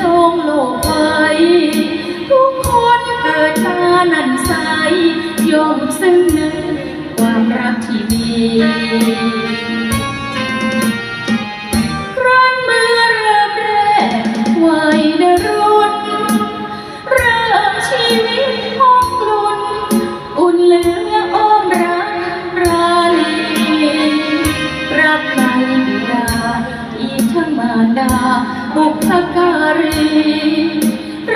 จะลงโลกไป ทุกคนเกิดมานันใสยอมซึ้งนึกความรักที่มี ดาบุพการี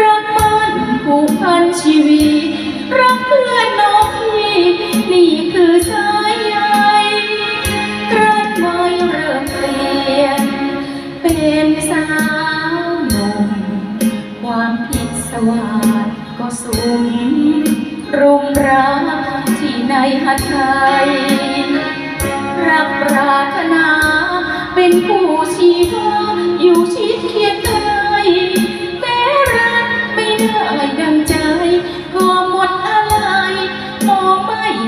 รักมันผูกพันชีวิตรักเพื่อนน้องพี่นี่คือสายใยกระไว้เริ่มเปลี่ยน เป็นสาวหนุ่มความผิดสวาสก็สูงรุมรักที่ในหัตถไทย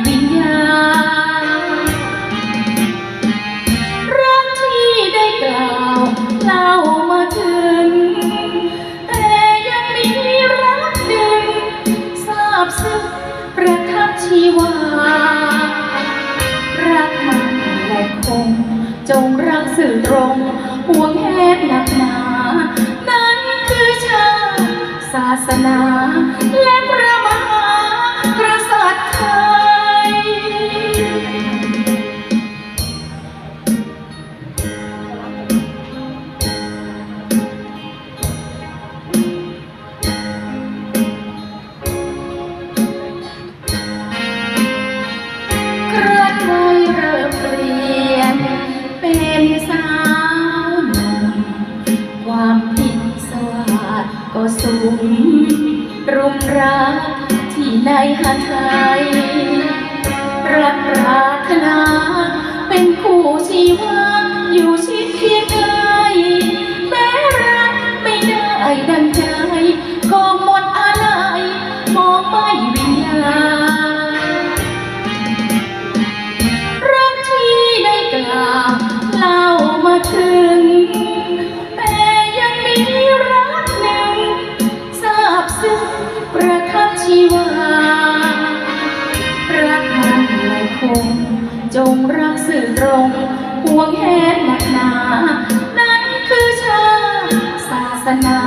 วิญญารักที่ได้กล่าวเล่ามาถึง แต่ยังมีรักหนึ่งทราบซึ้งประทับชีวา รักมันและคง จงรักสื่อตรงห่วงแหนหนักหนานั้นคือชาติศาสนาและพระมหากษัตริ ครั้นวัยเริ่มเปลี่ยน เป็นสาวหนุ่มความผิดสวาสก็สูงรุมรักที่ในหัตถไทยรักรารถนาเป็นคู่ชีวาอยู่ชิดเคียงใกล้แม้รักไม่ได้ดังใจก็หมดอะไรมองไม่วิญญาณ ถึง แต่ยังมีรักหนึ่งทราบซึ้งประทับชีวา รักมันหละคง จงรักสื่อตรงห่วงแหนหนักหนา นั่นคือชาติศาสนา